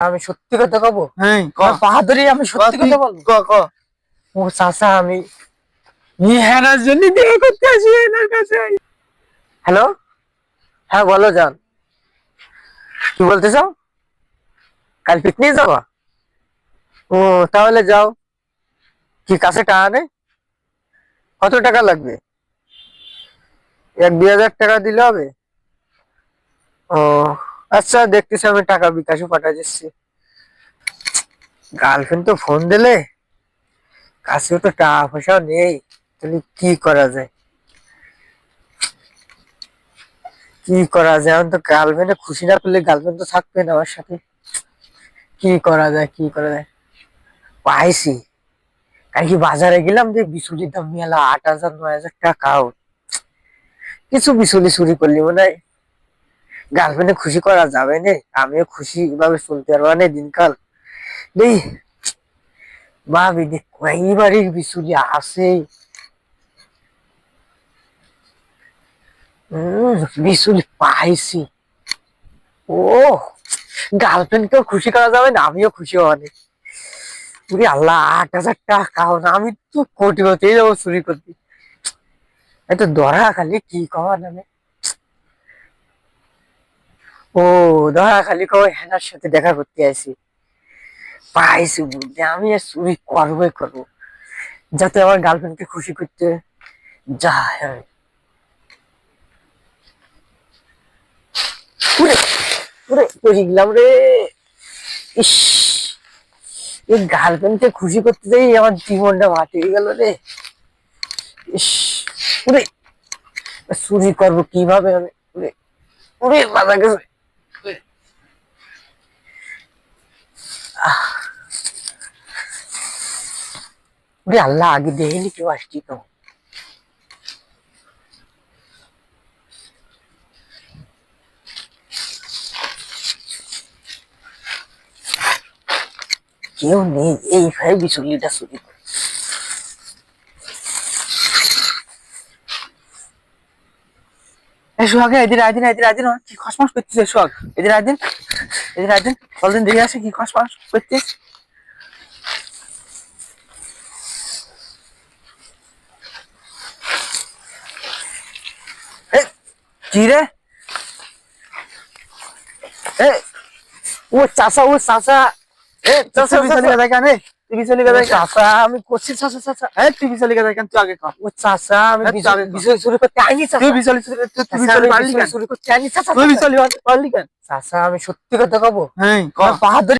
আমি সত্যি কথা কব? হ্যাঁ বাহাদুরি আমি সত্যি কথা বলব? ও চাচা আমি ইহানার জন্য দেখা করতে আসি এনার কাছে। হ্যালো? হ্যাঁ বলো যান কি বলতে চাও? কাল পিকনিক যাবা? ও তাহলে যাও। কি কাছে টাকা নেই কত টাকা লাগবে? এক দুই হাজার টাকা দিলে হবে? ও। আচ্ছা দেখতেছি আমি টাকা বিকাশে পাঠা দিচ্ছি গার্লফ্রেন্ড তো ফোন দিলে, কাছেও তো টাকা পয়সাও নেই, তাহলে কি করা যায়? কি করা যায়? এখন তো গার্লফ্রেন্ডে খুশি না করলে গার্লফ্রেন্ড তো থাকবে না আমার সাথে। কি করা যায়, কি করা যায়? পাইছি। কালকে বাজারে গেলাম, যে বিচুলির দাম মেলা আট হাজার, নয় হাজার টাকা out। কিছু বিচুলি চুরি করলি মনে হয়? গার্লফ্রেন্ডে খুশি করা যাবে না? আমিও খুশি ভাবে চলতে পারব না দিনকাল। দেই ভাবি দেখ কয়েকবারই বিচুলি আছে উম, বিচুলি পাইছি। ও গার্লফ্রেন্ডকেও খুশি করা যাবে না আমিও খুশি হওয়ানি পুরি আল্লাহ আট হাজার টাকা না আমি তো কোটি কোটি যাব চুরি করতে। এত ধরা খালি কি কওয়া নামে? ও, ধরা খালি কবে হেনার সাথে দেখা করতে আইছি। পাইছি বুঝতে আমি আর চুরি করবোই করব। যাতে আমার গার্লফ্রেন্ডকে খুশি করতে যায়। গেলাম রে। ইস, এই গার্লফ্রেন্ডকে খুশি করতে যাই আমার জীবনটা মাটি হয়ে গেল রে। ইস, উরে, চুরি করব কীভাবে আমি? উরে উরে বাধা গেছে। ওরে আল্লাহ, আগে দেখিনি কেউ আসছি তো। কেউ নেই এইভাবে বিচুলিটা চুরি করে। সোহাগে এদিন আদিন এদিন আদিন কি খসমাস করছিস সোহাগ। এদিন আদিন এদিন আদিন চলদিন দেখে আসে কি খসমাস করছিস কি রে এ ও চাচা ও চাচা। এ চাচা তুই চলে গেছে কেন তুই চলে ও চাচা আমি করছি চাচা চাচা। হ্যাঁ তুই গেছে কেন তুই আগে কর। ও চাচা আমি। বিষয় শুরু করতে আইনি চাচা। তুই বিচলি তুই চাচা, বিচলি আমি পারলি কেন? শুরু করতে আইনি চাচা। তুই চাচা। পারলি কেন? চাচা আমি সত্যি কথা কব। হ্যাঁ বাহাদুর